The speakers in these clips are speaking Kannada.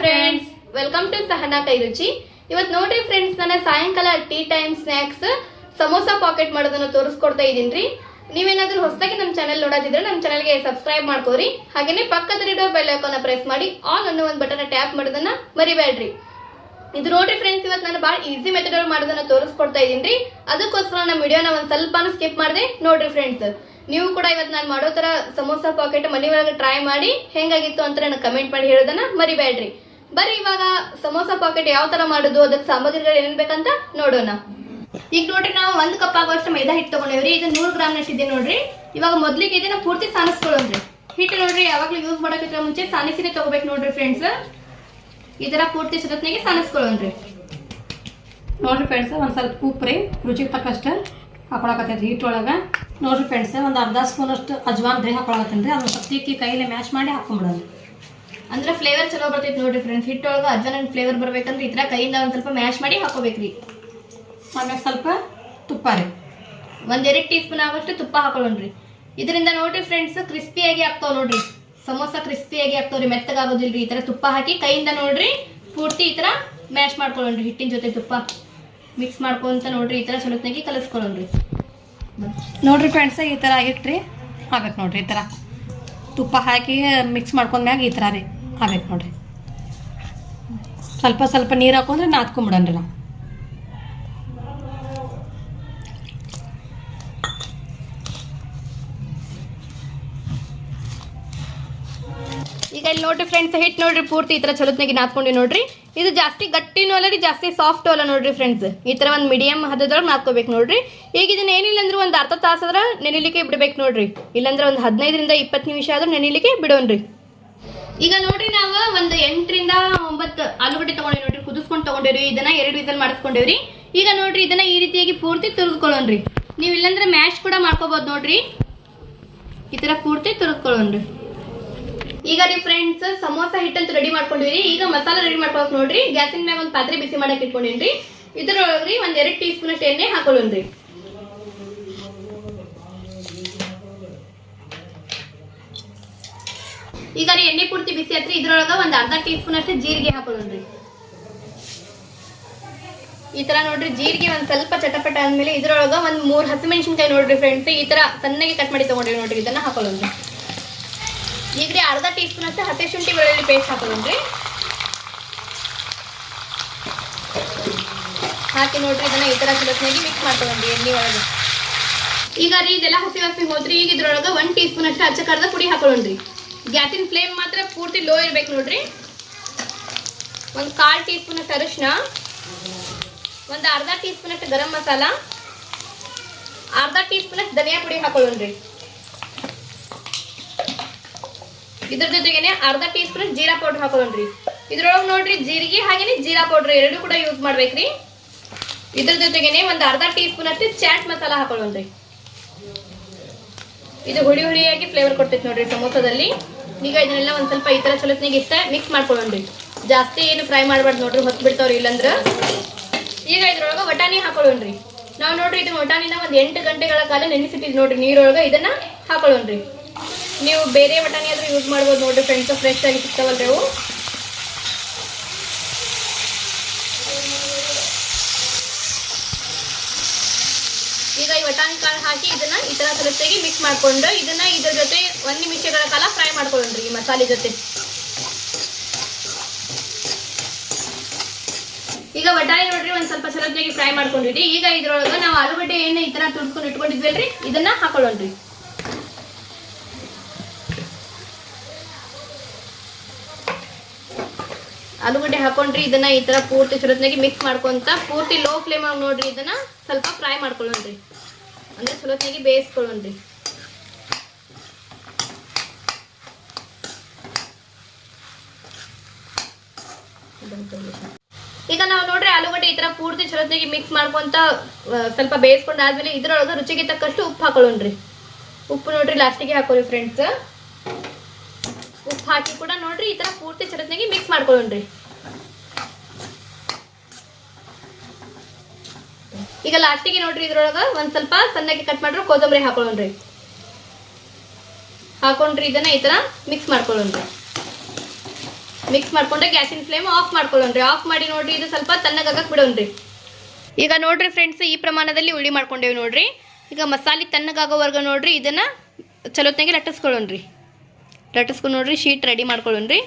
Friends welcome to Sahana Kairuchi ಇವತ್ತು ನೋಡ್ರಿ ಫ್ರೆಂಡ್ಸ್ ನನ್ನ ಸಾಯಂಕಾಲ tea time snacks samosa pocket ಮಾಡೋದನ್ನ ತೋರಿಸ್ಕೊಡ್ತಾ ಇದೀನಿ ನೀವೇನಾದ್ರೂ ಹೊಸದಾಗಿ ನಮ್ಮ ಚಾನೆಲ್ ನೋಡೋದಿದ್ರೆ ನಮ್ಮ ಚಾನೆಲ್ಗೆ ಸಬ್ಸ್ಕ್ರೈಬ್ ಮಾಡ್ಕೋರಿ ಹಾಗೇನೆ ಪಕ್ಕದಲ್ಲಿರೋ ಬೆಲ್ ಐಕಾನ್ ಪ್ರೆಸ್ ಮಾಡಿ ಆಲ್ ಅನ್ನೋ ಒಂದು ಬಟನ್ ಟ್ಯಾಪ್ ಮಾಡೋದನ್ನ ಮರಿಬೇಡ್ರಿ ಇದು ನೋಡ್ರಿ ಫ್ರೆಂಡ್ಸ್ ಇವತ್ತು ನಾನು ಭಾಳ ಈಸಿ ಮೆಥಡ್ ಅಲ್ಲಿ ಮಾಡೋದನ್ನ ತೋರಿಸ್ಕೊಡ್ತಾ ಇದೀನಿ ಅದಕ್ಕೋಸ್ಕರ ನಮ್ಮ ವಿಡಿಯೋನ ಒಂದು ಸ್ವಲ್ಪನೂ ಸ್ಕಿಪ್ ಮಾಡಿದೆ. ನೋಡ್ರಿ ಫ್ರೆಂಡ್ಸ್ ನೀವು ಕೂಡ ಇವತ್ತು ನಾನು ಮಾಡೋ ತರ ಸಮೋಸಾ ಪಾಕೆಟ್ ಮನೆ ಒಳಗೆ ಟ್ರೈ ಮಾಡಿ, ಹೆಂಗಾಗಿತ್ತು ಅಂತ ನನಗೆ ಕಮೆಂಟ್ ಮಾಡಿ ಹೇಳೋದನ್ನ ಮರಿಬೇಡ್ರಿ ಬರೀ ಇವಾಗ ಸಮೋಸಾ ಪಾಕೆಟ್ ಯಾವ ತರ ಮಾಡೋದು, ಅದಕ್ಕೆ ಸಾಮಗ್ರಿಗಳು ಏನೇನ್ ಬೇಕಂತ ನೋಡೋಣ. ಈಗ ನೋಡ್ರಿ, ನಾವು ಒಂದ್ ಕಪ್ ಆಗುವಷ್ಟು ಮೈದಾ ಹಿಟ್ಟು ತಗೊಂಡೇವ್ರಿ, ಇದು ನೂರು ಗ್ರಾಮ್ ನಷ್ಟಿದೆ ನೋಡ್ರಿ. ಇವಾಗ ಮೊದ್ಲಿಗೆ ಇದನ್ನ ಪೂರ್ತಿ ಸಾನಿಸ್ಕೊಳ್ಳೋಣ್ರಿ. ಹಿಟ್ಟು ನೋಡ್ರಿ, ಯಾವಾಗ್ಲೂ ಯೂಸ್ ಮಾಡೋಕ್ಕಿಂತ ಮುಂಚೆ ಸಾನಿಸಿನೇ ತಗೋಬೇಕು ನೋಡ್ರಿ ಫ್ರೆಂಡ್ಸ್ ಈ ತರ ಪೂರ್ತಿ ಸತತ್ನಾಗೆ ಸಾನಿಸ್ಕೊಳ್ಳೋಣ್ರಿ. ನೋಡ್ರಿ ಫ್ರೆಂಡ್ಸ್ ಒಂದ್ ಸ್ವಲ್ಪ ಉಪ್ಪು ರೀ, ರುಚಿಗೆ ತಕ್ಕಷ್ಟು ಹಾಕೊಳಕತ್ತೈತಿ ಹಿಟ್ಟು ಒಳಗೆ. ನೋಡ್ರಿ ಫ್ರೆಂಡ್ಸ್ ಒಂದು ಅರ್ಧ ಸ್ಪೂನ್ ಅಷ್ಟು ಅಜ್ವಾನ್ ರೀ ಹಾಕೊಳಕತ್ತೀನಿ ಅದನ್ನ ಸ್ವಲ್ಪ ಕೈಲಿ ಮ್ಯಾಶ್ ಮಾಡಿ ಹಾಕೊಂಬಿಡೋದು ಅಂದ್ರೆ ಫ್ಲೇವರ್ ಚಲೋ ಬರ್ತೈತಿ ನೋಡ್ರಿ ಫ್ರೆಂಡ್ಸ್ ಹಿಟ್ಟೊಳಗೆ ಅಜ್ಜನ ಫ್ಲೇವರ್ ಬರ್ಬೇಕಂದ್ರೆ ಈ ತರ ಕೈಯಿಂದ ಒಂದ್ ಸ್ವಲ್ಪ ಮ್ಯಾಶ್ ಮಾಡಿ ಹಾಕೋಬೇಕ್ರಿ. ಆಮೇಲೆ ಸ್ವಲ್ಪ ತುಪ್ಪ ರೀ. ಒಂದೆರಡು ಎರಡ್ ಟೀ ಸ್ಪೂನ್ ಆಗೋಷ್ಟು ತುಪ್ಪ ಹಾಕೊಳ್ಳೋಣ್ರಿ. ಇದರಿಂದ ನೋಡ್ರಿ ಫ್ರೆಂಡ್ಸ್ ಕ್ರಿಸ್ಪಿಯಾಗಿ ಆಗ್ತಾವ ನೋಡ್ರಿ. ಸಮೋಸ ಕ್ರಿಸ್ಪಿಯಾಗಿ ಆಗ್ತಾವ್ರಿ ಮೆತ್ತಗಾಗೋದಿಲ್ರಿ ಈ ತರ ತುಪ್ಪ ಹಾಕಿ ಕೈಯಿಂದ ನೋಡ್ರಿ ಪೂರ್ತಿ ಈ ತರ ಮ್ಯಾಶ್ ಮಾಡ್ಕೊಳ್ಳೋಣ್ರಿ. ಹಿಟ್ಟಿನ ಜೊತೆ ತುಪ್ಪ ಮಿಕ್ಸ್ ಮಾಡ್ಕೊಂತ ನೋಡ್ರಿ ಈ ತರ ಚಲೋತ್ನಾಗಿ ಕಲಸ್ಕೊಳ್ಳೋಣ್ರಿ. ನೋಡ್ರಿ ಫ್ರೆಂಡ್ಸ್ ಈ ಥರ ಆಗಿಟ್ರಿ. ಆಗ್ಬೇಕು ನೋಡ್ರಿ ಈ ಥರ ತುಪ್ಪ ಹಾಕಿ ಮಿಕ್ಸ್ ಮಾಡ್ಕೊಂಡ್ಮ್ಯಾಗ ಈ ಥರ ರೀ. ಆಗ್ಬೇಕು ನೋಡ್ರಿ. ಸ್ವಲ್ಪ ಸ್ವಲ್ಪ ನೀರು ಹಾಕೊಂಡ್ರೆ ನಾದ್ಕೊಂಬಿಡನ್ರಿ ನಾವು. ಈಗ ಇಲ್ಲಿ ನೋಡ್ರಿ ಫ್ರೆಂಡ್ಸ್ ಹಿಟ್ ನೋಡ್ರಿ, ಪೂರ್ತಿ ಈ ಥರ ಚಲೋತ್ನಾಗಿ ನಾದ್ಕೊಂಡಿ ನೋಡ್ರಿ. ಇದು ಜಾಸ್ತಿ ಗಟ್ಟಿನೂ ಅಲ್ಲ ರೀ, ಜಾಸ್ತಿ ಸಾಫ್ಟ್ ಅಲ್ಲ ನೋಡ್ರಿ ಫ್ರೆಂಡ್ಸ್ ಈ ಥರ ಒಂದು ಮೀಡಿಯಮ್ ಹದದೊಳಗೆ ನಾದ್ಕೋಬೇಕು ನೋಡ್ರಿ. ಈಗ ಇದನ್ನ ಏನಿಲ್ಲ ಅಂದ್ರೆ ಒಂದು ಅರ್ಧ ತಾಸಾದ್ರ ನೆನಿಲಿಕ್ಕೆ ಬಿಡ್ಬೇಕು ನೋಡ್ರಿ. ಇಲ್ಲಾಂದ್ರೆ ಒಂದು ಹದಿನೈದರಿಂದ ಇಪ್ಪತ್ತು ನಿಮಿಷ ಆದ್ರೂ ನೆನಿಲಿಕ್ಕೆ ಬಿಡೋಣ್ರಿ. ಈಗ ನೋಡ್ರಿ ನಾವು ಒಂದು ಎಂಟರಿಂದ ಒಂಬತ್ತು ಆಲೂಗಡ್ಡೆ ತಗೊಂಡಿ ನೋಡ್ರಿ, ಕುದಿಸ್ಕೊಂಡು ತಗೊಂಡೇವ್ರಿ, ಇದನ್ನ ಎರಡು ವಿಧಲ್ ಮಾಡಿಸ್ಕೊಂಡೇವ್ರಿ. ಈಗ ನೋಡ್ರಿ ಇದನ್ನ ಈ ರೀತಿಯಾಗಿ ಪೂರ್ತಿ ತುರ್ದ್ಕೊಳ್ಳೋಣ್ರಿ. ನೀವು ಇಲ್ಲಾಂದ್ರೆ ಮ್ಯಾಶ್ ಕೂಡ ಮಾಡ್ಕೋಬಹುದು ನೋಡ್ರಿ. ಈ ತರ ಪೂರ್ತಿ ತುರ್ದ್ಕೊಳ್ಳೋಣ್ರಿ. ಈಗ ರೀ ಫ್ರೆಂಡ್ಸ್ ಸಮೋಸ ಹಿಟ್ಟಂತ ರೆಡಿ ಮಾಡ್ಕೊಂಡಿವ್ರಿ. ಈಗ ಮಸಾಲ ರೆಡಿ ಮಾಡ್ಕೊಳಕ್ ನೋಡ್ರಿ. ಗ್ಯಾಸಿನ ಮ್ಯಾಗ ಒಂದು ಪಾತ್ರೆ ಬಿಸಿ ಮಾಡಕ್ ಇಟ್ಕೊಂಡೇನ್ರಿ. ಇದ್ರೊಳಗ್ರಿ ಒಂದ್ ಎರಡ್ ಟೀ ಸ್ಪೂನ್ ಅಷ್ಟು ಎಣ್ಣೆ ಹಾಕೊಳ್ಳೋಣ್ರಿ. ಈಗ ಎಣ್ಣೆ ಪೂರ್ತಿ ಬಿಸಿ ಹತ್ರ ಇದ್ರೊಳಗ ಒಂದ್ ಅರ್ಧ ಟೀ ಸ್ಪೂನ್ ಅಷ್ಟು ಜೀರಿಗೆ ಹಾಕೊಳ್ಳೋಣ್ರಿ. ಈ ತರ ನೋಡ್ರಿ, ಜೀರಿಗೆ ಒಂದ್ ಸ್ವಲ್ಪ ಚಟಪಟ ಆದ್ಮೇಲೆ ಇದ್ರೊಳಗ ಒಂದ್ ಮೂರ್ ಹಸಿಮೆಣಸಿನ್ಕಾಯಿ ನೋಡ್ರಿ ಫ್ರೆಂಡ್ಸ್ ಈ ತರ ಸಣ್ಣಗೆ ಕಟ್ ಮಾಡಿ ತಗೊಂಡ್ರಿ ನೋಡ್ರಿ, ಇದನ್ನ ಹಾಕೊಳ್ಳೋಣ್ರಿ. ಈಗ ರೀ ಅರ್ಧ ಟೀ ಸ್ಪೂನ್ ಅಷ್ಟು ಹಸಿ ಶುಂಠಿ ಬೆಳ್ಳುಳ್ಳಿ ಪೇಸ್ಟ್ ಹಾಕೊಳ್ಳೋಣ್ರಿ. ಹಾಕಿ ನೋಡ್ರಿ, ಇದನ್ನ ಈ ತರ ಸುಲಭನಾಗಿ ಮಿಕ್ಸ್ ಮಾಡ್ಕೊಳ್ಳಿ ಎಣ್ಣೆ ಒಳಗೆ. ಈಗ ರೀ ಇದೆಲ್ಲ ಹಸಿ ಹಸಿ ಹೋದ್ರಿ, ಈಗ ಇದ್ರೊಳಗ ಒಂದ್ ಟೀ ಸ್ಪೂನ್ ಅಷ್ಟು ಅಚ್ಚ ಕರ್ದ ಪುಡಿ ಹಾಕೊಳ್ಳೋಣ್ರಿ. ಗ್ಯಾಸಿನ ಫ್ಲೇಮ್ ಮಾತ್ರ ಪೂರ್ತಿ ಲೋ ಇರ್ಬೇಕು ನೋಡ್ರಿ. ಒಂದು ಕಾಲ್ ಟೀ ಸ್ಪೂನ್ ಅಷ್ಟು ಅರಿಶಿನ ಒಂದು ಅರ್ಧ ಟೀ ಸ್ಪೂನ್ ಅಷ್ಟು ಗರಂ ಮಸಾಲ. ಅರ್ಧ ಟೀ ಸ್ಪೂನ್ ಅಷ್ಟು ಧನಿಯಾ ಪುಡಿ ಹಾಕೊಳ್ಳೋಣ್ರಿ ಇದ್ರ ಜೊತೆಗೇನೆ ಅರ್ಧ ಟೀ ಸ್ಪೂನ್ ಜೀರಾ ಪೌಡರ್ ಹಾಕೊಳ್ಳೋಣ್ರಿ ಇದ್ರೊಳಗೆ ನೋಡ್ರಿ ಜೀರಿಗೆ ಹಾಗೇನೆ ಜೀರಾ ಪೌಡರ್ ಎರಡೂ ಕೂಡ ಯೂಸ್ ಮಾಡ್ಬೇಕ್ರಿ ಇದ್ರ ಜೊತೆಗೇನೆ ಒಂದು ಅರ್ಧ ಟೀ ಸ್ಪೂನ್ ಅಷ್ಟು ಚಾಟ್ ಮಸಾಲ ಹಾಕೊಳ್ಳೋಣ್ರಿ ಇದು ಹುಳಿ ಹುಳಿಯಾಗಿ ಫ್ಲೇವರ್ ಕೊಡ್ತೈತಿ ನೋಡ್ರಿ ಸಮೋಸದಲ್ಲಿ. ಈಗ ಇದನ್ನೆಲ್ಲ ಒಂದ್ ಸ್ವಲ್ಪ ಈ ತರ ಚಲೋತ್ನಾಗ ಇಷ್ಟ ಮಿಕ್ಸ್ ಮಾಡ್ಕೊಳ್ಳೋಣ್ರಿ ಜಾಸ್ತಿ ಏನು ಫ್ರೈ ಮಾಡ್ಬಾರ್ದು ನೋಡ್ರಿ, ಹೊತ್ತು ಬಿಡ್ತಾವ್ರಿ ಇಲ್ಲಂದ್ರ. ಈಗ ಇದ್ರೊಳಗ ವಟಾಣಿ ಹಾಕೊಳ್ಳೋಣ್ರಿ ನಾವು ನೋಡ್ರಿ ಇದನ್ನ ವಟಾಣಿನ ಒಂದ್ ಎಂಟು ಗಂಟೆಗಳ ಕಾಲ ನೆನೆಸಿಟ್ಟಿದ್ ನೋಡ್ರಿ, ನೀರೊಳಗ ಇದನ್ನ ಹಾಕೊಳ್ಳೋಣ್ರಿ ನೀವು ಬೇರೆ ವಟಾಣಿ ಆದ್ರೂ ಯೂಸ್ ಮಾಡ್ಬೋದು ನೋಡ್ರಿ ಫ್ರೆಂಡ್ಸ್ ಫ್ರೆಶ್ ಆಗಿ ಸಿಗ್ತಾವಲ್ರಿ ಅವು. ಈಗ ಈ ವಟಾಣಿ ಕಾಳು ಹಾಕಿ ಇದನ್ನ ಈ ತರ ಮಿಕ್ಸ್ ಮಾಡ್ಕೊಂಡು ಇದನ್ನ ಇದ್ರ ಜೊತೆ ಒಂದ್ ನಿಮಿಷಗಳ ಕಾಲ ಫ್ರೈ ಮಾಡ್ಕೊಳ್ಳೋಣ್ರಿ ಈ ಮಸಾಲೆ ಜೊತೆ. ಈಗ ವಟಾಣಿ ನೋಡ್ರಿ, ಒಂದ್ ಸ್ವಲ್ಪ ಚಲೋತ್ತಾಗಿ ಫ್ರೈ ಮಾಡ್ಕೊಂಡಿರಿ ಈಗ ಇದ್ರೊಳಗ ನಾವು ಆಲೂಗಡ್ಡೆ ಎಣ್ಣೆ ಈ ತರ ತುಂಡ್ಕೊಂಡು ಇಟ್ಕೊಂಡಿದ್ವಲ್ರಿ, ಇದನ್ನ ಹಾಕೊಳ್ಳೋಣ್ರಿ. ಆಲೂಗಡ್ಡೆ ಹಾಕೊಂಡ್ರಿ, ಇದನ್ನ ಈ ತರ ಪೂರ್ತಿ ಚುರತ್ನಾಗಿ ಮಿಕ್ಸ್ ಮಾಡ್ಕೊಂತ ಪೂರ್ತಿ ಲೋ ಫ್ಲೇಮ್ ಆಗಿ ನೋಡ್ರಿ, ಇದನ್ನ ಸ್ವಲ್ಪ ಫ್ರೈ ಮಾಡ್ಕೊಳ್ಳೋಣ್ರಿ. ಅಂದ್ರೆ ಚಲೋತ್ನಾಗಿ ಬೇಯಿಸ್ಕೊಳ್ಳೋಣ್ರಿ. ಈಗ ನಾವು ನೋಡ್ರಿ ಆಲೂಗಡ್ಡೆ ಈ ತರ ಪೂರ್ತಿ ಚಲೋತ್ನಾಗಿ ಮಿಕ್ಸ್ ಮಾಡ್ಕೊಂತ ಸ್ವಲ್ಪ ಬೇಯಿಸ್ಕೊಂಡಾದ್ಮೇಲೆ ಇದ್ರೊಳಗ ರುಚಿಗೆ ತಕ್ಕಷ್ಟು ಉಪ್ಪು ಹಾಕೊಳ್ಳೋಣ್ರಿ. ಉಪ್ಪು ನೋಡ್ರಿ ಲಾಸ್ಟಿಗೆ ಹಾಕೋರಿ ಫ್ರೆಂಡ್ಸ್ ಉಪ್ಪು ಹಾಕಿ ಕೂಡ ನೋಡ್ರಿ ಈ ತರ ಪೂರ್ತಿ ಚಲೋತ್ನಾಗಿ ಮಿಕ್ಸ್ ಮಾಡ್ಕೊಳ್ಳೋಣ್ರಿ. ಈಗ ಲಾಸ್ಟಿಗೆ ನೋಡ್ರಿ ಇದ್ರೊಳಗ ಒಂದ್ ಸ್ವಲ್ಪ ಸಣ್ಣಗೆ ಕಟ್ ಮಾಡ್ರಿ ಕೊತ್ತಂಬರಿ ಹಾಕೊಳ್ಳೋಣ್ರಿ. ಹಾಕೊಂಡ್ರಿ ಇದನ್ನ ಈ ತರ ಮಿಕ್ಸ್ ಮಾಡ್ಕೊಳ್ಳೋಣ್ರಿ. ಮಿಕ್ಸ್ ಮಾಡ್ಕೊಂಡ್ರೆ ಗ್ಯಾಸಿನ ಫ್ಲೇಮ್ ಆಫ್ ಮಾಡ್ಕೊಳ್ಳೋಣ್ರಿ. ಆಫ್ ಮಾಡಿ ನೋಡ್ರಿ ಇದು ಸ್ವಲ್ಪ ತಣ್ಣಗಾಗಕ್ಕೆ ಬಿಡೋಣ್ರಿ. ಈಗ ನೋಡ್ರಿ ಫ್ರೆಂಡ್ಸ್ ಈ ಪ್ರಮಾಣದಲ್ಲಿ ಉಳ್ಳಿ ಮಾಡ್ಕೊಂಡೇವಿ ನೋಡ್ರಿ. ಈಗ ಮಸಾಲೆ ತಣ್ಣಗಾಗೋವರೆಗೂ ನೋಡ್ರಿ ಇದನ್ನ ಚಲೋತ್ನಾಗೆ ಲಟ್ಟಿಸ್ಕೊಳ್ಳೋಣ್ರಿ. ಲಟ್ಟಿಸ್ಕೊಂಡು ನೋಡ್ರಿ ಶೀಟ್ ರೆಡಿ ಮಾಡ್ಕೊಳ್ಳೋಣ್ರಿ.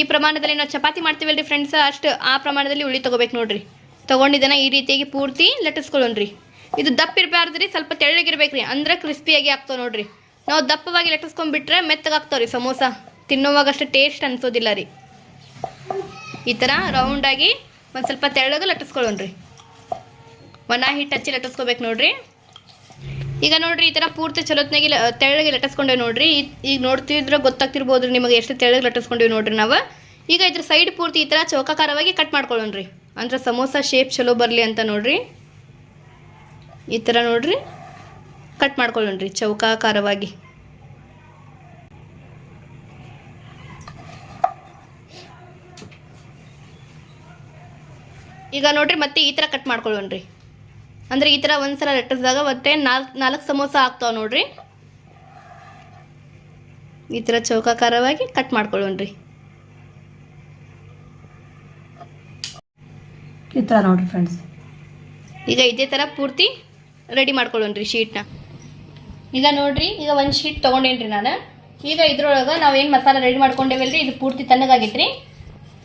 ಈ ಪ್ರಮಾಣದಲ್ಲಿ ನಾವು ಚಪಾತಿ ಮಾಡ್ತೀವಲ್ರಿ ಫ್ರೆಂಡ್ಸ್ ಅಷ್ಟು ಆ ಪ್ರಮಾಣದಲ್ಲಿ ಉಳ್ಳಿ ತೊಗೋಬೇಕು ನೋಡ್ರಿ. ತೊಗೊಂಡಿದ್ದನ್ನ ಈ ರೀತಿಯಾಗಿ ಪೂರ್ತಿ ಲಟ್ಟಿಸ್ಕೊಳ್ಳೋಣ್ರಿ. ಇದು ದಪ್ಪ ಇರಬಾರ್ದ್ರಿ ಸ್ವಲ್ಪ ತೆಳ್ಳಗಿರ್ಬೇಕ್ರಿ. ಅಂದ್ರೆ ಕ್ರಿಸ್ಪಿಯಾಗಿ ಆಗ್ತಾವೆ ನೋಡ್ರಿ. ನಾವು ದಪ್ಪವಾಗಿ ಲಟ್ಟಿಸ್ಕೊಂಡ್ಬಿಟ್ರೆ ಮೆತ್ತಗಾಗ್ತಾವ್ರಿ ಸಮೋಸ. ತಿನ್ನೋವಾಗ ಅಷ್ಟು ಟೇಸ್ಟ್ ಅನ್ಸೋದಿಲ್ಲ ರೀ. ಈ ಥರ ರೌಂಡಾಗಿ ಒಂದು ಸ್ವಲ್ಪ ತೆಳ್ಳಗೆ ಲಟ್ಟಿಸ್ಕೊಳ್ಳೋಣ್ರಿ. ಒಣ ಹಿಟ್ಟು ಹಚ್ಚಿ ಲಟ್ಟಿಸ್ಕೋಬೇಕು ನೋಡ್ರಿ. ಈಗ ನೋಡ್ರಿ ಈ ಥರ ಪೂರ್ತಿ ಚಲೋತ್ನಾಗಿ ತೆಳ್ಳಗೆ ಲಟ್ಟಿಸ್ಕೊಂಡೇವೆ ನೋಡ್ರಿ. ಈಗ ನೋಡ್ತಿದ್ರೆ ಗೊತ್ತಾಗ್ತಿರ್ಬೋದು ನಿಮಗೆ ಎಷ್ಟು ತೆಳ್ಳಗೆ ಲಟ್ಟಿಸ್ಕೊಂಡೇವಿ ನೋಡ್ರಿ ನಾವು. ಈಗ ಇದ್ರ ಸೈಡ್ ಪೂರ್ತಿ ಈ ಥರ ಚೌಕಾಕಾರವಾಗಿ ಕಟ್ ಮಾಡ್ಕೊಳ್ಳೋಣ್ರಿ. ಅಂದ್ರೆ ಸಮೋಸ ಶೇಪ್ ಚಲೋ ಬರಲಿ ಅಂತ ನೋಡ್ರಿ. ಈ ಥರ ನೋಡ್ರಿ. ಕಟ್ ಮಾಡ್ಕೊಳ್ಳೋಣ್ರಿ, ಚೌಕಾಕಾರವಾಗಿ. ಈಗ ನೋಡ್ರಿ ಮತ್ತೆ ಈ ಥರ ಕಟ್ ಮಾಡ್ಕೊಳ್ಳೋಣ್ರಿ. ಅಂದ್ರೆ ಈ ಥರ ಒಂದ್ಸಲ ಲಟ್ಟಿಸಿದಾಗ ಮತ್ತೆ ನಾಲ್ಕು ನಾಲ್ಕು ಸಮೋಸ ಆಗ್ತಾವ ನೋಡ್ರಿ. ಈ ಥರ ಚೌಕಾಕಾರವಾಗಿ ಕಟ್ ಮಾಡ್ಕೊಳ್ಳೋಣ್ರಿ. ಈ ಥರ ನೋಡ್ರಿ ಫ್ರೆಂಡ್ಸ್ ಈಗ ಇದೇ ಥರ ಪೂರ್ತಿ ರೆಡಿ ಮಾಡ್ಕೊಳ್ಳೋಣ್ರಿ ಶೀಟ್ನ ಈಗ ನೋಡ್ರಿ, ಈಗ ಒಂದು ಶೀಟ್ ತೊಗೊಂಡೇನ್ರಿ ನಾನು. ಈಗ ಇದ್ರೊಳಗೆ ನಾವು ಏನು ಮಸಾಲೆ ರೆಡಿ ಮಾಡ್ಕೊಂಡೇವಲ್ರಿ? ಇದು ಪೂರ್ತಿ ತಣ್ಣಗಾಗೈತ್ರಿ.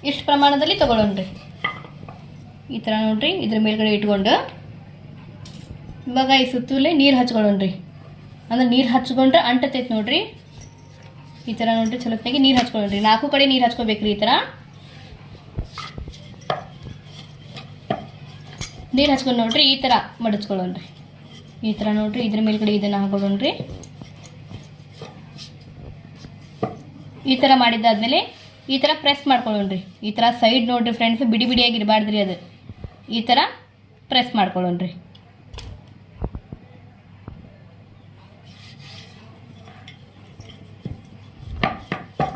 ಇಷ್ಟು ಪ್ರಮಾಣದಲ್ಲಿ ತೊಗೊಳೋಣ್ರಿ. ಈ ಥರ ನೋಡ್ರಿ, ಇದ್ರ ಮೇಲ್ಗಡೆ ಇಟ್ಕೊಂಡು. ಇವಾಗ ಈ ಸುತ್ತಲೇ ನೀರು ಹಚ್ಕೊಳ್ಳೋಣ್ರಿ. ಅಂದ್ರೆ ನೀರು ಹಚ್ಕೊಂಡ್ರೆ ಅಂಟತೈತೆ ನೋಡ್ರಿ. ಈ ಥರ ನೋಡ್ರಿ ಚಲೋತ್ನಾಗಿ ನೀರು ಹಚ್ಕೊಳ್ಳೋಣ್ರಿ. ನಾಲ್ಕು ಕಡೆ ನೀರು ಹಚ್ಕೋಬೇಕ್ರಿ ಈ ಥರ ನೀರು ಹಚ್ಕೊಂಡು ನೋಡ್ರಿ, ಈ ಥರ ಮಡಚ್ಕೊಳ್ಳೋಣ್ರಿ. ಈ ಥರ ನೋಡ್ರಿ, ಇದ್ರ ಮೇಲ್ಗಡೆ ಇದನ್ನು ಹಾಕೊಳ್ಳೋಣ್ರಿ. ಈ ಥರ ಮಾಡಿದ್ದಾದ್ಮೇಲೆ ಈ ಥರ ಪ್ರೆಸ್ ಮಾಡ್ಕೊಳ್ಳೋಣ್ರಿ. ಈ ಥರ ಸೈಡ್ ನೋಡ್ರಿ ಫ್ರೆಂಡ್ಸ್ ಬಿಡಿ ಬಿಡಿಯಾಗಿ ಇರಬಾರ್ದ್ರಿ ಅದು. ಈ ಥರ ಪ್ರೆಸ್ ಮಾಡ್ಕೊಳ್ಳೋಣ್ರಿ.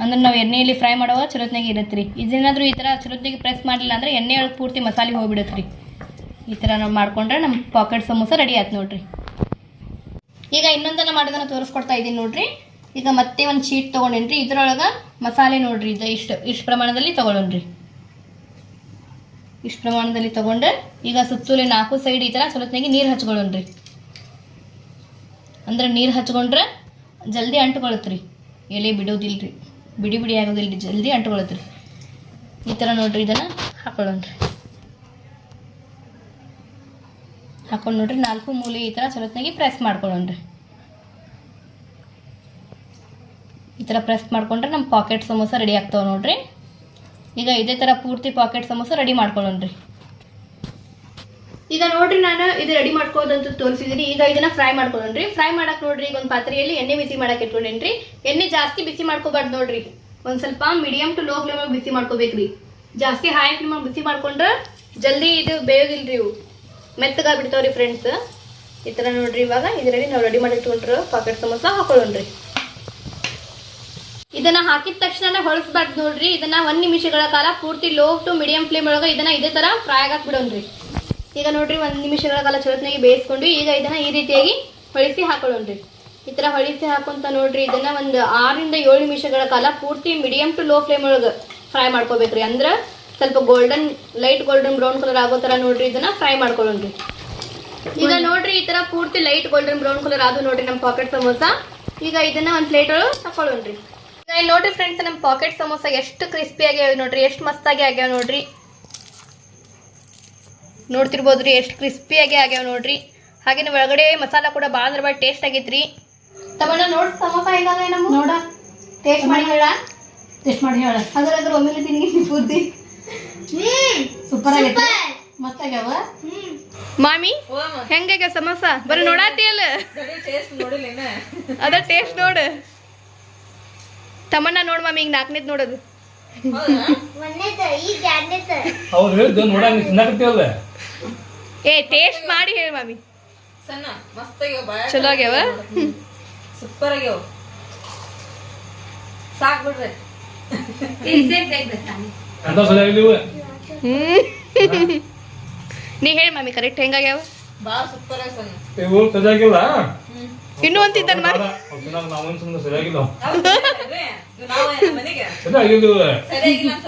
ಅಂದ್ರೆ ನಾವು ಎಣ್ಣೆಯಲ್ಲಿ ಫ್ರೈ ಮಾಡುವಾಗ ಚಲೋತ್ನಾಗೆ ಇರುತ್ತೆ ರೀ ಇದೇನಾದರೂ ಈ ಥರ ಚಲೋತ್ನಾಗೆ ಪ್ರೆಸ್ ಮಾಡಲಿಲ್ಲ ಅಂದ್ರೆ ಎಣ್ಣೆ ಒಳಗೆ ಪೂರ್ತಿ ಮಸಾಲೆ ಹೋಗ್ಬಿಡುತ್ತೆ ರೀ ಈ ಥರ ನಾವು ಮಾಡ್ಕೊಂಡ್ರೆ ನಮ್ಮ ಪಾಕೆಟ್ ಸಮೋಸ ರೆಡಿ ಆಯ್ತು ನೋಡ್ರಿ. ಈಗ ಇನ್ನೊಂದನ್ನ ಮಾಡೋದನ್ನು ತೋರಿಸ್ಕೊಡ್ತಾ ಇದ್ದೀನಿ ನೋಡ್ರಿ. ಈಗ ಮತ್ತೆ ಒಂದು ಶೀಟ್ ತೊಗೊಂಡೇನ್ರಿ. ಇದರೊಳಗೆ ಮಸಾಲೆ ನೋಡ್ರಿ. ಇದು ಇಷ್ಟು ಇಷ್ಟು ಪ್ರಮಾಣದಲ್ಲಿ ತೊಗೊಳೋಣ್ರಿ. ಇಷ್ಟು ಪ್ರಮಾಣದಲ್ಲಿ ತೊಗೊಂಡು ಈಗ ಸುತ್ತೂಲಿ ನಾಲ್ಕು ಸೈಡ್ ಈ ಥರ ಸ್ವಲ್ಪನಾಗಿ ನೀರು ಹಚ್ಕೊಳ್ಳೋಣ್ರಿ. ಅಂದ್ರೆ ನೀರು ಹಚ್ಕೊಂಡ್ರೆ ಜಲ್ದಿ ಅಂಟ್ಕೊಳತ್ರಿ. ಎಲೆ ಬಿಡೋದಿಲ್ರಿ. ಬಿಡಿ ಬಿಡಿ ಆಗೋದಿಲ್ರಿ. ಜಲ್ದಿ ಅಂಟ್ಕೊಳತ್ರಿ. ಈ ಥರ ನೋಡ್ರಿ ಇದನ್ನು ಹಾಕೊಳ್ಳೋಣ್ರಿ. ಹಾಕೊಂಡು ನೋಡ್ರಿ, ನಾಲ್ಕು ಮೂಲೆ ಈ ಥರ ಚಲೋತ್ನಾಗಿ ಪ್ರೆಸ್ ಮಾಡ್ಕೊಳ್ಳೋಣ್ರಿ ಈ ಥರ ಪ್ರೆಸ್ ಮಾಡ್ಕೊಂಡ್ರೆ ನಮ್ಮ ಪಾಕೆಟ್ ಸಮೋಸ ರೆಡಿ ಆಗ್ತಾವೆ ನೋಡ್ರಿ. ಈಗ ಇದೇ ಥರ ಪೂರ್ತಿ ಪಾಕೆಟ್ ಸಮೋಸ ರೆಡಿ ಮಾಡ್ಕೊಳ್ಳೋಣ್ರಿ ಈಗ ನೋಡ್ರಿ ನಾನು ಇದು ರೆಡಿ ಮಾಡ್ಕೋದಂತ ತೋರಿಸಿದ್ದೀನಿ ಈಗ ಇದನ್ನ ಫ್ರೈ ಮಾಡ್ಕೊಳ್ಳೋಣ್ರಿ ಫ್ರೈ ಮಾಡಕ್ ನೋಡ್ರಿ, ಈಗ ಒಂದು ಪಾತ್ರೆಯಲ್ಲಿ ಎಣ್ಣೆ ಬಿಸಿ ಮಾಡಕ್ ಇಟ್ಕೊಂಡೇನ್ರಿ. ಎಣ್ಣೆ ಜಾಸ್ತಿ ಬಿಸಿ ಮಾಡ್ಕೋಬಾರ್ದು ನೋಡ್ರಿ. ಒಂದು ಸ್ವಲ್ಪ ಮೀಡಿಯಂ ಟು ಲೋ ಫ್ಲೇಮ್ ಬಿಸಿ ಮಾಡ್ಕೋಬೇಕ್ರಿ. ಜಾಸ್ತಿ ಹೈ ಫ್ಲೇಮ್ ಬಿಸಿ ಮಾಡ್ಕೊಂಡ್ರೆ ಜಲ್ದಿ ಇದು ಬೇಯೋದಿಲ್ರಿ ಇವು. ಮೆತ್ತಗಾಗ್ಬಿಡ್ತಾವ್ರಿ ಫ್ರೆಂಡ್ಸ್ ಈ ಥರ ನೋಡ್ರಿ ಇವಾಗ. ಇದರಲ್ಲಿ ನಾವು ರೆಡಿ ಮಾಡಿ ಇಟ್ಕೊಂಡ್ರೆ ಪಾಕೆಟ್ ಸಮೋಸ ಹಾಕೊಳ್ಳೋಣ್ರಿ. ಇದನ್ನ ಹಾಕಿದ ತಕ್ಷಣ ಹೊಳಸ್ಬಾರ್ದು ನೋಡ್ರಿ. ಇದನ್ನ ಒಂದ್ ನಿಮಿಷಗಳ ಕಾಲ ಪೂರ್ತಿ ಲೋ ಟು ಮೀಡಿಯಂ ಫ್ಲೇಮ್ ಒಳಗ ಇದನ್ನ ಇದೇ ತರ ಫ್ರೈ ಆಗಕ್ ಬಿಡೋಣ್ರಿ. ಈಗ ನೋಡ್ರಿ ಒಂದ್ ನಿಮಿಷಗಳ ಕಾಲ ಚೊಲೋತ್ನಾಗಿ ಬೇಯಿಸ್ಕೊಂಡು ಈಗ ಇದನ್ನ ಈ ರೀತಿಯಾಗಿ ಹೊಳಿಸಿ ಹಾಕೊಳ್ಳೋಣ್ರಿ. ಈ ತರ ಹೊಳಿಸಿ ಹಾಕೊಂತ ನೋಡ್ರಿ ಇದನ್ನ ಒಂದು ಆರರಿಂದ ಏಳು ನಿಮಿಷಗಳ ಕಾಲ ಪೂರ್ತಿ ಮೀಡಿಯಂ ಟು ಲೋ ಫ್ಲೇಮ್ ಒಳಗ ಫ್ರೈ ಮಾಡ್ಕೋಬೇಕ್ರಿ. ಅಂದ್ರ ಸ್ವಲ್ಪ golden light golden brown colour ಆಗೋ ತರ ನೋಡ್ರಿ ಇದನ್ನ ಫ್ರೈ ಮಾಡ್ಕೊಳ್ಳೋಣ್ರಿ ಈಗ ನೋಡ್ರಿ ಈ ತರ ಪೂರ್ತಿ ಲೈಟ್ ಗೋಲ್ಡನ್ ಬ್ರೌನ್ ಕಲರ್ ಆದು ನೋಡ್ರಿ ನಮ್ಮ ಪಾಕೆಟ್ ಸಮೋಸ ಈಗ ಇದನ್ನ ಒಂದ್ ಪ್ಲೇಟ್ ಒಳಗೆ ತಕೊಳ್ಳೋಣ್ರಿ ಈಗ ನೋಡ್ರಿ ಫ್ರೆಂಡ್ಸ್ ನಮ್ಮ ಪಾಕೆಟ್ ಸಮೋಸ ಎಷ್ಟು ಕ್ರಿಸ್ಪಿ ಆಗ್ಯಾವ ನೋಡ್ರಿ ಎಷ್ಟು ಮಸ್ತಾಗಿ ಆಗ್ಯಾವ ನೋಡ್ರಿ. ನೋಡ್ತಿರ್ಬೋದ್ರಿ ಎಷ್ಟು ಕ್ರಿಸ್ಪಿಯಾಗಿ ಆಗ್ಯಾವ ನೋಡ್ರಿ. ಹಾಗೆ ಒಳಗಡೆ ಮಸಾಲ ಕೂಡ ಭಾಳ ಅಂದ್ರೆ ಭಾಳ ಟೇಸ್ಟ್ ಆಗೈತ್ರಿ. ತಮಣ್ಣ ನೋಡ್ರಿ ಸಮೋಸ ಹೇಗಾಗ ನಮ್ಮ ನೋಡ. ಟೇಸ್ಟ್ ಮಾಡಿ ಹೇಳ. ಟೇಸ್ಟ್ ಮಾಡಿ ಹೇಳ. ಅದ್ರ ಅದ್ರ ಒಮ್ಮೆಲೆ ತಿನ್ನಿ ಪೂರ್ತಿ ಸೂಪರ್ ಆಗೈತೆ. ಮಸ್ತ್ ಆಗ್ಯಾವ ಮಾಮಿ ಹೆಂಗಾಗ ಸಮೋಸ? ಬರೀ ನೋಡಾತಿ ಅಲ್ಲ ಟೇಸ್ಟ್ ನೋಡಿಲ್ಲ ಅದ ಟೇಸ್ಟ್ ನೋಡು. ತಮ್ಮನ್ನ ನೋಡ್ ಮಾಮಿ ಈಗ ನಾಲ್ಕನೇದ್ ನೋಡೋದು. ಅವ್ರು ಹೇಳಿದ್ದು ನೋಡಂಗ ತಿನ್ನಕತ್ತೀವಲ್ಲ ಏ ಟೇಸ್ಟ್ ಮಾಡಿ ಹೇಳಿ ಮಾಮಿ. ಸಣ್ಣ ಮಸ್ತ್ ಆಗ್ಯಾವ? ಬಾಯ ಚಲೋ ಆಗ್ಯಾವ ಸೂಪರ್ ಆಗ್ಯಾವ. ಸಾಕ್ ಬಿಡ್ರಿ. ಅಂತ ನೀ ಹೇಳಿ ಮಾಮಿ ಕರೆಕ್ಟ್ ಹೆಂಗಾಗ್ಯಾವ? ಬಾಳ ಸೂಪರ್ ಇವು ಸರಿಯಾಗಿಲ್ಲ? ಇನ್ನು ಅಂತಿದ್ದಾನ ನಾವೊಂದು ಸುಮ್ಮನೆ ಸರಿಯಾಗಿಲ್ಲ. ಸರಿಯಾಗಿಲ್ಲ ಅಂತ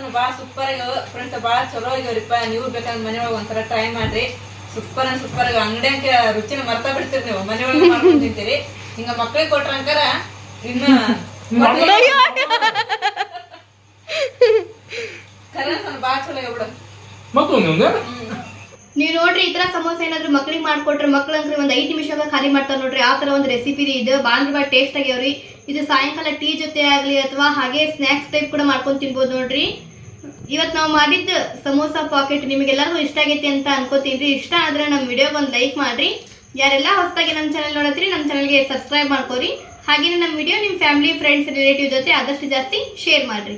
ನಾವು ಬಾಳ ಸೂಪರ್ ಆಗ್ಯಾವ ಫ್ರೆಂಡ್ಸ್ ಭಾಳ ಚಲೋ ಆಗ್ಯಾವ್ರಿಪ್ಪ. ನೀವು ಬೇಕಂದ್ರೆ ಟ್ರೈ ಮಾಡ್ರಿ. ಸೂಪರ್ ಅಂಡ್ ಸೂಪರ್ ಅಂಗಡಿ ರುಚಿನ ಮರ್ತಾ ಬಿಡ್ತೀರಿ ನೀವು. ಮನೆಯೊಳಗೆ ಮಾಡ್ಕೊಂಡಿರ್ತೀರಿ ಮಾಡ್ಕೊಂಡ್ ತಿಂತೀರಿ. ಹಿಂಗ ಮಕ್ಳಿಗೆ ಕೊಟ್ರ ನೀವು ನೋಡ್ರಿ ಈ ತರ ಸಮೋಸ ಏನಾದ್ರು ಮಕ್ಳಿಗೆ ಮಾಡ್ಕೊಟ್ರೆ ಮಕ್ಳಂಕ್ರಿ ಅಂದ್ರೆ ಒಂದ್ ಐದ್ ನಿಮಿಷದಾಗ ಖಾಲಿ ಮಾಡ್ತಾರೆ ನೋಡ್ರಿ ಆ ತರ ಒಂದು ರೆಸಿಪಿ ರೀ ಇದು. ಬಾಳ ಟೇಸ್ಟ್ ಆಗ್ಯಾವ್ರಿ ಇದು ಸಾಯಂಕಾಲ ಟೀ ಜೊತೆ ಆಗ್ಲಿ ಅಥವಾ ಹಾಗೆ ಸ್ನಾಕ್ಸ್ ಟೈಪ್ ಕೂಡ ಮಾಡ್ಕೊಂಡ್ ತಿನ್ಬೋದು ನೋಡ್ರಿ. ಇವತ್ ನಾವು ಮಾಡಿದ್ದ ಸಮೋಸ ಪಾಕೆಟ್ ನಿಮಗೆಲ್ಲರಿಗೂ ಇಷ್ಟ ಆಗೈತಿ ಅಂತ ಅನ್ಕೋತೀನಿ ಇಷ್ಟ ಆದ್ರೆ ನಮ್ಮ ವಿಡಿಯೋಗೆ ಒಂದು ಲೈಕ್ ಮಾಡ್ರಿ. ಯಾರೆಲ್ಲ ಹೊಸದಾಗಿ ನಮ್ಮ ಚಾನಲ್ ನೋಡತ್ರಿ ನಮ್ಮ ಚಾನಲ್ಗೆ ಸಬ್ಸ್ಕ್ರೈಬ್ ಮಾಡ್ಕೋರಿ. ಹಾಗೇನೆ ನಮ್ಮ ವಿಡಿಯೋ ನಿಮ್ಮ ಫ್ಯಾಮಿಲಿ ಫ್ರೆಂಡ್ಸ್ ರಿಲೇಟಿವ್ ಜೊತೆ ಆದಷ್ಟು ಜಾಸ್ತಿ ಶೇರ್ ಮಾಡ್ರಿ.